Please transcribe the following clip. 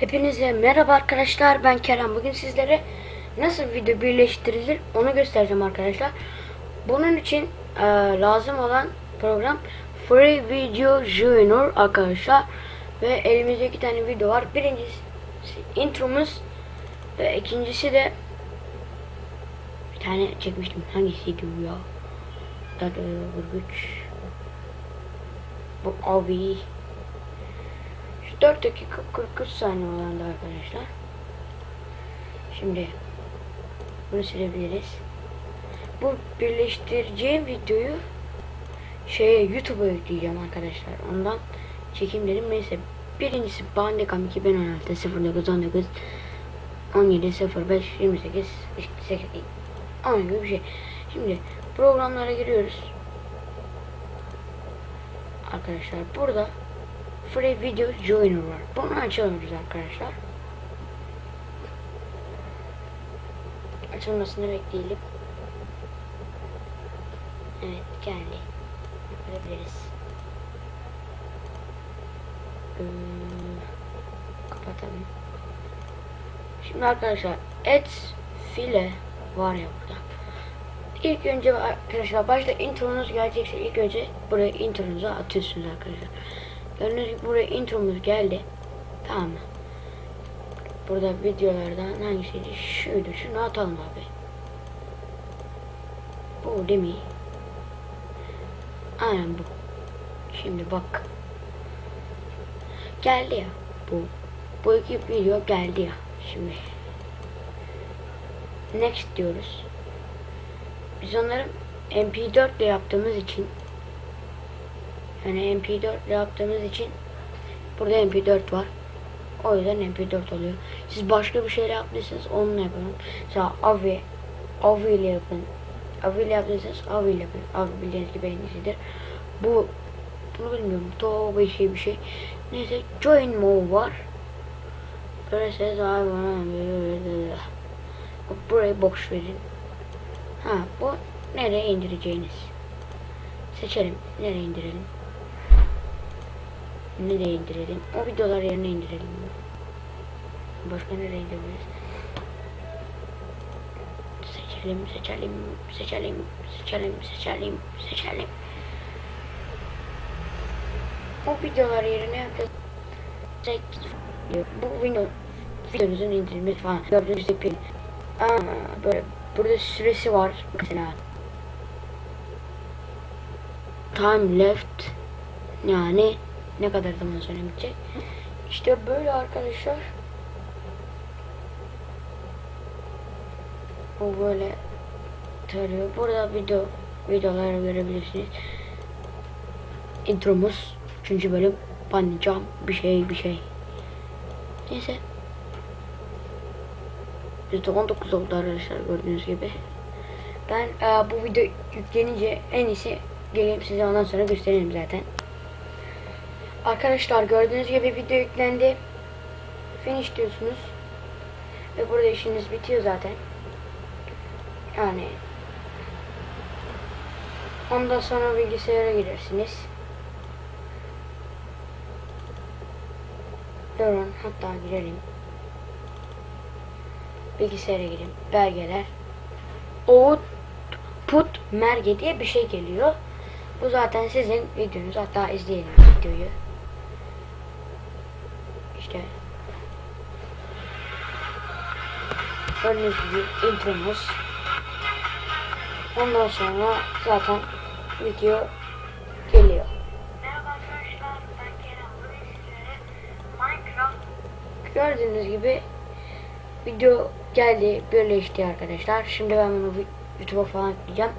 Hepinize merhaba arkadaşlar ben Kerem. Bugün sizlere nasıl video birleştirilir onu göstereceğim arkadaşlar. Bunun için e, lazım olan program Free Video Junior arkadaşlar. Ve elimizde iki tane video var. Birincisi intromuz ve ikincisi de bir tane çekmiştim. Hangisiydi bu ya? Dadı Burguç bu abi 4 dakika 43 saniye olandı arkadaşlar. Şimdi bunu silebiliriz. Bu birleştireceğim videoyu şeye YouTube'a yükleyeceğim arkadaşlar. Ondan çekim dedim. Neyse birincisi Bandicam 2016 09 19 17 05 28 8 10 gibi bir şey. Şimdi programlara giriyoruz. Arkadaşlar burada Free Video Joiner var. Bunu açıyoruz arkadaşlar. Açılmasını bekleyelim. Evet geldi. Yapabiliriz. Ee, kapatalım. Şimdi arkadaşlar et file var ya burada. İlk önce arkadaşlar başta intronuz gelecekse ilk önce buraya intronuzu atıyorsunuz arkadaşlar. Gördüğünüz buraya intromuz geldi. Tamam mı? Burada videolardan hangisiydi? Şuydu. Şunu atalım abi. Bu değil mi? Aynen bu. Şimdi bak. Geldi ya. Bu. Bu iki video geldi ya. Şimdi. Next diyoruz. Biz onları MP4 ile yaptığımız için yani MP4 ile yaptığımız için burada MP4 var. O yüzden MP4 oluyor. Siz başka bir şeyle yaptıysanız onunla yapın. Mesela Avi, Avi ile yapın. Avi ile yaptıysanız Avi ile yapın. Avi bildiğiniz gibi en iyisidir. Bu bunu bilmiyorum. Bir şey bir şey. Neyse Join Mode var. Böyle ses abi Burayı boş verin. Ha bu nereye indireceğiniz. Seçelim. Nereye indirelim? Nereye indirelim? O videolar yerine indirelim. Başka nereye indirebiliriz? Seçelim, seçelim, seçelim, seçelim, seçelim, seçelim. O videolar yerine yapacağız. Bu video videonuzun indirilmesi falan. Gördüğünüz gibi Aa, böyle burada süresi var mesela. Time left yani ne kadar zaman sonra bitecek. İşte böyle arkadaşlar. Bu böyle tarıyor. Burada video videoları görebilirsiniz. Intromuz 3. bölüm banlayacağım bir şey bir şey. Neyse. %19 oldu arkadaşlar gördüğünüz gibi. Ben e, bu video yüklenince en iyisi geleyim size ondan sonra göstereyim zaten. Arkadaşlar gördüğünüz gibi video yüklendi. Finish diyorsunuz. Ve burada işiniz bitiyor zaten. Yani ondan sonra bilgisayara girersiniz. Durun hatta girelim. Bilgisayara girin. Belgeler. Output merge diye bir şey geliyor. Bu zaten sizin videonuz. Hatta izleyelim videoyu. İşte gördüğünüz gibi intromuz. Ondan sonra zaten video geliyor. Gördüğünüz gibi video geldi birleşti arkadaşlar. Şimdi ben bunu YouTube'a falan yükleyeceğim.